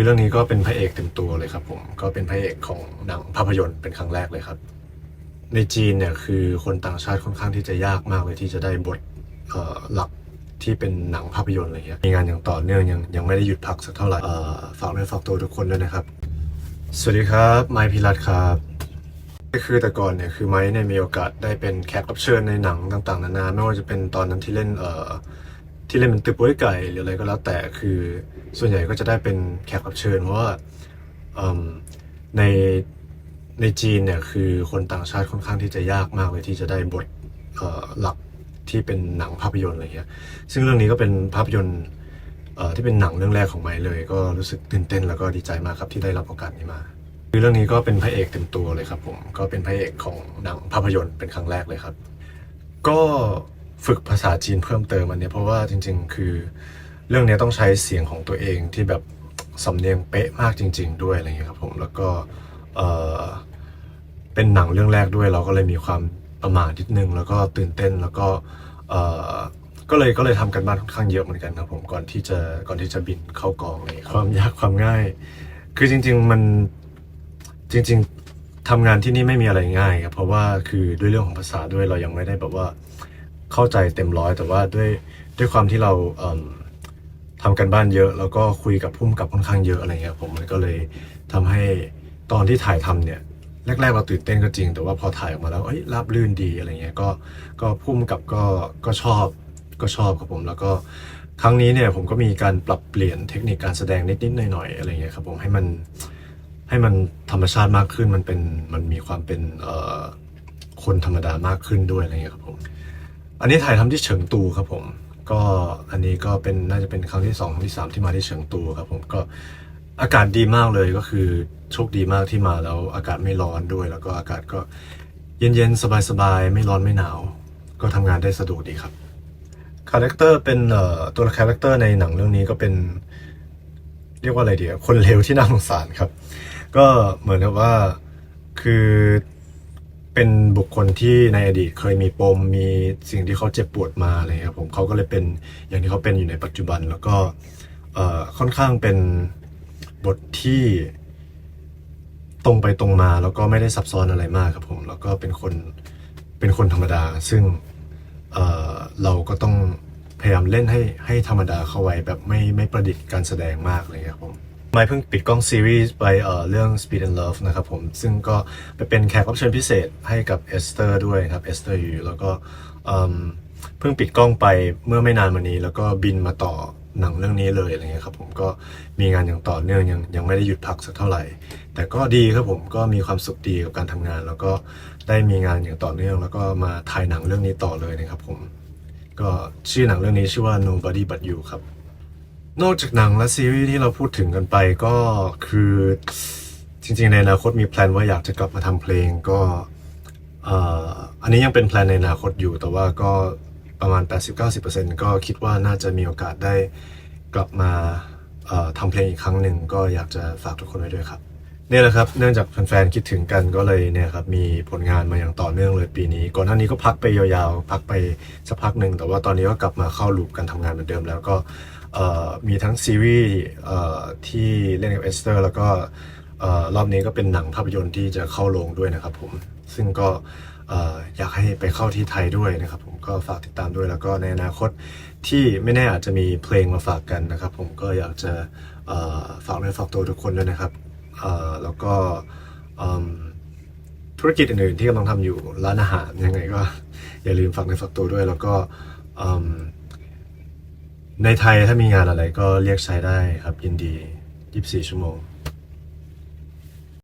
คือเรื่องนี้ก็เป็นพระเอกเต็มตัวเลยครับผมก็เป็นพระเอกของหนังภาพยนตร์เป็นครั้งแรกเลยครับ ในจีนเนี่ยคือคนต่างชาติค่อนข้างที่จะยากมากเลยที่จะได้บทหลักที่เป็นหนังภาพยนตร์อะไรเงี้ยมีงานอย่างต่อเนื่องยังยังไม่ได้หยุดพักสักเท่าไหร่ฝากเนื้อฝากตัวทุกคนด้วยนะครับ สวัสดีครับไมค์พิรัตครับก็คือแต่ก่อนเนี่ยคือไมค์เนี่ยมีโอกาสได้เป็นแขกรับเชิญในหนังต่างๆ นานาไม่ว่าจะเป็นตอนนั้นที่เล่นเอ่อ ที่เล่นเป็นตึกบริไก่หรืออะไรก็แล้วแต่คือส่วนใหญ่ก็จะได้เป็นแขกรับเชิญเพราะว่าในในจีนเนี่ยคือคนต่างชาติค่อนข้างที่จะยากมากเลยที่จะได้บทหลักที่เป็นหนังภาพยนตร์อะไรเงี้ยซึ่งเรื่องนี้ก็เป็นภาพยนตร์ที่เป็นหนังเรื่องแรกของไม้เลย ก็รู้สึกตื่นเต้นแล้วก็ดีใจมากครับที่ได้รับโอกาสนี้มาคือเรื่องนี้ก็เป็นพระเอกเต็มตัวเลยครับผมก็เป็นพระเอกของหนังภาพยนตร์เป็นครั้งแรกเลยครับ ก็ ฝึกภาษาจีนเพิ่มเติมอันเนี้ยเพราะว่าจริง ๆ คือเรื่องนี้ต้องใช้เสียงของตัวเองที่แบบสำเนียงเป๊ะมากจริง ๆ ด้วยอะไรเงี้ยครับผมแล้วก็เออเป็นหนังเรื่องแรกด้วย เราก็เลยมีความประหม่านิดนึง แล้วก็ตื่นเต้นแล้วก็เออก็เลยก็เลยทำกันบ้านค่อนข้างเยอะเหมือนกันครับผมก่อนที่จะก่อนที่จะบินเข้ากองเลยความยากความง่าย คือจริง ๆ มันจริง ๆทำงานที่นี่ไม่มีอะไรง่ายครับเพราะว่าคือด้วยเรื่องของภาษาด้วยเรายังไม่ได้แบบว่า เข้าใจเต็มร้อยแต่ว่าด้วยด้วยความที่เราเอิ่มทำกันบ้านเยอะ แล้วก็คุยกับพุ่มกับค่อนข้างเยอะอะไรเงี้ยผมมันก็เลยทำให้ตอนที่ถ่ายทำเนี่ยแรกๆเราตื่นเต้นก็จริง แต่ว่าพอถ่ายออกมาแล้วเอ้ยราบรื่นดีอะไรเงี้ยก็ก็พุ่มกับก็ก็ชอบก็ชอบครับผมแล้วก็ครั้งนี้เนี่ยผมก็มีการปรับเปลี่ยนเทคนิคการแสดงนิดๆหน่อยๆอะไรเงี้ยครับผมให้มันให้มันธรรมชาติมากขึ้นมันเป็นมันมีความเป็นคนธรรมดามากขึ้นด้วยอะไรเงี้ยครับผม อันนี้ถ่ายทำที่เฉิงตูครับผม ก็อันนี้ก็เป็นน่าจะเป็นครั้งที่สองครั้งที่สามที่มาที่เฉิงตูครับผมก็อากาศดีมากเลยก็คือโชคดีมากที่มาแล้วอากาศไม่ร้อนด้วย แล้วก็อากาศก็เย็นๆ สบายๆ ไม่ร้อนไม่หนาว ก็ทำงานได้สะดวกดีครับคาแรคเตอร์เป็นตัวคาแรคเตอร์ในหนังเรื่องนี้ก็เป็น เรียกว่าอะไรเดีอะคนเลวที่น่าสงสารครับ ก็เหมือนกับว่าคือ เป็นบุคคลที่ในอดีตเคยมีปมมีสิ่งที่เขาเจ็บปวดมาอะไรครับผมเขาก็เลยเป็นอย่างที่เขาเป็นอยู่ในปัจจุบัน แล้วก็ค่อนข้างเป็นบทที่ตรงไปตรงมาแล้วก็ไม่ได้ซับซ้อนอะไรมากครับผมแล้วก็เป็นคนเป็นคนธรรมดา ซึ่งเเราก็ต้องพยายามเล่นให้ให้ธรรมดาเข้าไว้แบบไม่ไม่ประดิษฐ์การแสดงมากเลยครับผม ไม่เพิ่งปิดกล้องซีรีส์ไปเอ่อเรื่อง Speed and Love นะครับผม ซึ่งก็ไปเป็นแขกรับเชิญพิเศษให้กับเอสเตอร์ด้วยครับเอสเตอร์อยู่แล้วก็เอิ่มเพิ่งปิดกล้องไปเมื่อไม่นานมานี้ แล้วก็บินมาต่อหนังเรื่องนี้เลยอะไรเงี้ยครับผมก็มีงานอย่างต่อเนื่องยังยังไม่ได้หยุดพักสักเท่าไหร่ แต่ก็ดีครับผมก็มีความสุขดีกับการทำงาน แล้วก็ได้มีงานอย่างต่อเนื่อง แล้วก็มาถ่ายหนังเรื่องนี้ต่อเลยนะครับผมก็ชื่อหนังเรื่องนี้ชื่อว่า Nobody But You ครับ นอกจากหนังและซีรีส์ที่เราพูดถึงกันไปก็คือจริงๆในอนาคตมีแพลนว่าอยากจะกลับมาทำเพลงก็อันนี้ยังเป็นแพลนในอนาคตอยู่ แต่ว่าก็ประมาณ 80-90%ก็คิดว่าน่าจะมีโอกาสได้กลับมาทำเพลงอีกครั้งหนึ่งก็อยากจะฝากทุกคนไว้ด้วยครับนี่แหละครับ เนื่องจากแฟนๆคิดถึงกันก็เลยเนี่ยครับมีผลงานมาอย่างต่อเนื่องเลยปีนี้ ก่อนหน้านี้ก็พักไปยาวๆ พักไปสักพักหนึ่งแต่ว่าตอนนี้ก็กลับมาเข้าลูปการทำงานเหมือนเดิมแล้วก็ มีทั้งซีรีส์ที่เล่นกับเอสเตอร์แล้วก็รอบนี้ก็เป็นหนังภาพยนตร์ที่จะเข้าโรงด้วยนะครับผม ซึ่งก็อยากให้ไปเข้าที่ไทยด้วยนะครับผมก็ฝากติดตามด้วยแล้วก็ในอนาคตที่ไม่แน่อาจจะมีเพลงมาฝากกันนะครับ ผมก็อยากจะฝากเนื้อฝากตัวทุกคนด้วยนะครับแล้วก็ธุรกิจอื่นๆที่กำลังทำอยู่ร้านอาหารยังไงก็อย่าลืมฝากในอฝากตัวด้วย แล้วก็ ในไทยถ้ามีงานอะไรก็เรียกใช้ได้ครับยินดี 24 ชั่วโมง